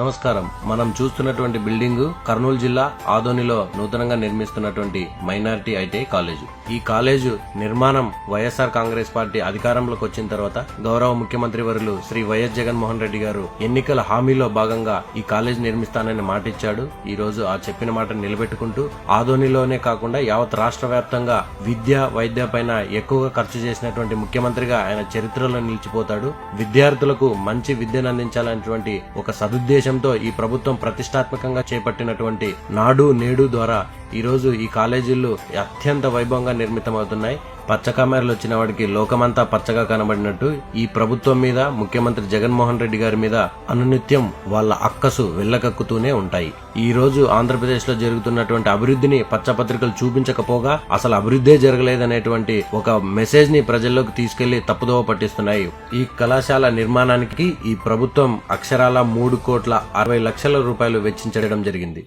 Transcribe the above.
నమస్కారం. మనం చూస్తున్నటువంటి బిల్డింగ్ కర్నూలు జిల్లా ఆదోనిలో నూతనంగా నిర్మిస్తున్నటువంటి మైనారిటీ ఐటీఐ కాలేజు. ఈ కాలేజు నిర్మాణం వైఎస్ఆర్ కాంగ్రెస్ పార్టీ అధికారంలోకి వచ్చిన తర్వాత గౌరవ ముఖ్యమంత్రి వరులు శ్రీ వైఎస్ జగన్మోహన్ రెడ్డి గారు ఎన్నికల హామీలో భాగంగా ఈ కాలేజ్ నిర్మిస్తానని మాటిచ్చాడు. ఈ రోజు ఆ చెప్పిన మాట నిలబెట్టుకుంటూ ఆదోనిలోనే కాకుండా యావత్ రాష్ట్ర వ్యాప్తంగా విద్య వైద్య పైన ఎక్కువగా ఖర్చు చేసినటువంటి ముఖ్యమంత్రిగా ఆయన చరిత్రలో నిలిచిపోతాడు. విద్యార్థులకు మంచి విద్యను అందించాలనేటువంటి ఒక సదుద్దేశం ఉద్దేశంతో ఈ ప్రభుత్వం ప్రతిష్టాత్మకంగా చేపట్టినటువంటి నాడు నేడు ద్వారా ఈరోజు ఈ కాలేజీలు అత్యంత వైభవంగా నిర్మితమవుతున్నాయి. పచ్చ కామెరలు వచ్చిన వాడికి లోకమంతా పచ్చగా కనబడినట్టు ఈ ప్రభుత్వం మీద ముఖ్యమంత్రి జగన్మోహన్ రెడ్డి గారి మీద అనునిత్యం వాళ్ళ అక్కసు వెళ్ళకక్కుతూనే ఉంటాయి. ఈ రోజు ఆంధ్రప్రదేశ్లో జరుగుతున్నటువంటి అభివృద్ధిని పచ్చపత్రికలు చూపించకపోగా అసలు అభివృద్ధే జరగలేదనేటువంటి ఒక మెసేజ్ని ప్రజల్లోకి తీసుకెళ్ళి తప్పుదోవ పట్టిస్తున్నాయి. ఈ కళాశాల నిర్మాణానికి ఈ ప్రభుత్వం అక్షరాల మూడు కోట్ల అరవై లక్షల రూపాయలు వెచ్చించడం జరిగింది.